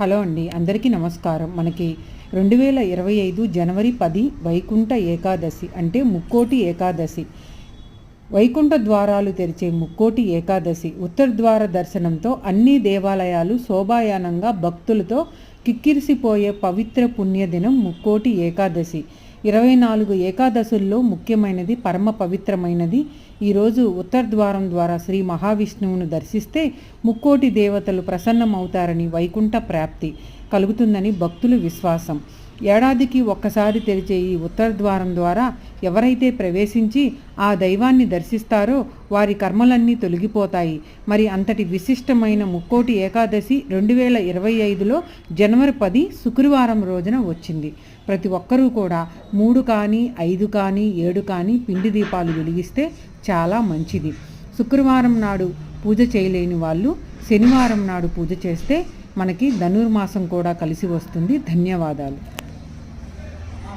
Hello అండి అందరికీ నమస్కారం. మనకి రెండు వేల ఇరవై ఐదు జనవరి పది వైకుంఠ ఏకాదశి అంటే ముక్కోటి ఏకాదశి. వైకుంఠ ద్వారాలు తెరిచే ముక్కోటి ఏకాదశి ఉత్తర ద్వార దర్శనంతో అన్ని దేవాలయాలు శోభాయానంగా భక్తులతో కిక్కిరిసిపోయే పవిత్ర పుణ్యదినం ముక్కోటి ఏకాదశి. ఇరవై నాలుగు ఏకాదశుల్లో ముఖ్యమైనది పరమ పవిత్రమైనది. ఈరోజు ఉత్తర ద్వారం ద్వారా శ్రీ మహావిష్ణువును దర్శిస్తే ముక్కోటి దేవతలు ప్రసన్నమవుతారని వైకుంఠ ప్రాప్తి కలుగుతుందని భక్తులు విశ్వాసం. ఏడాదికి ఒక్కసారి తెరిచే ఈ ఉత్తర ద్వారం ద్వారా ఎవరైతే ప్రవేశించి ఆ దైవాన్ని దర్శిస్తారో వారి కర్మలన్నీ తొలగిపోతాయి. మరి అంతటి విశిష్టమైన ముక్కోటి ఏకాదశి రెండు వేల ఇరవై ఐదులో జనవరి పది శుక్రవారం రోజున వచ్చింది. ప్రతి ఒక్కరూ కూడా మూడు కానీ ఐదు కానీ ఏడు కానీ పిండి దీపాలు వెలిగిస్తే చాలా మంచిది. శుక్రవారం నాడు పూజ చేయలేని వాళ్ళు శనివారం నాడు పూజ చేస్తే మనకి ధనుర్మాసం కూడా కలిసి వస్తుంది. ధన్యవాదాలు.